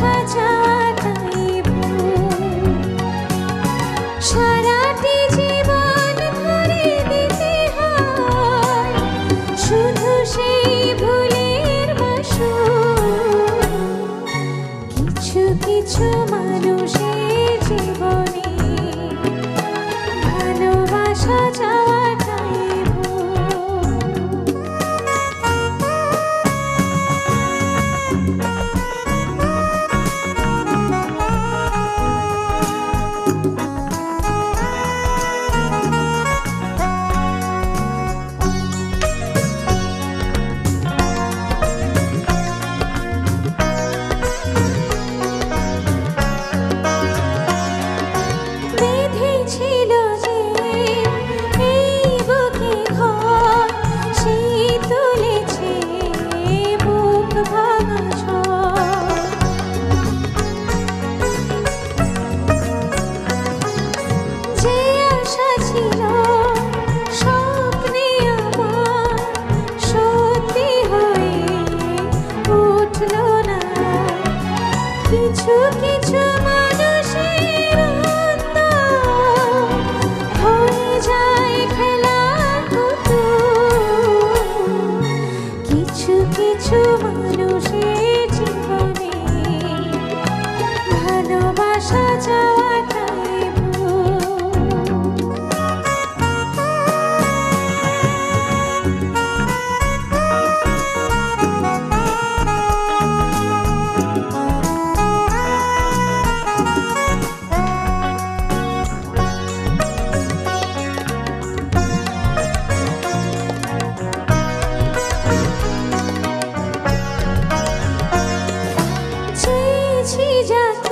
ভালোবাসা চাওয়াটাই কিছু চেয়েছি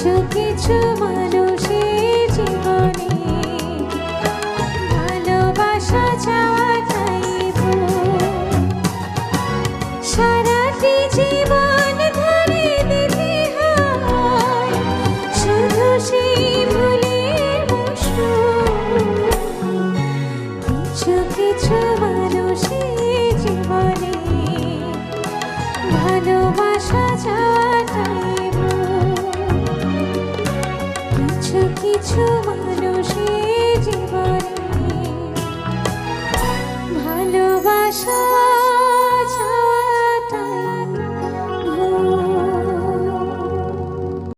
কিছু কিছু মানুষের জীবনে। ভালোবাসা চাওয়া তাই সারাটি জীবন ধরে দিতে হয়। শুধু সেই ভুলের কিছু কিছু মানুষের জীবনে ভালোবাসা চাওয়া তাই ভালোবাসা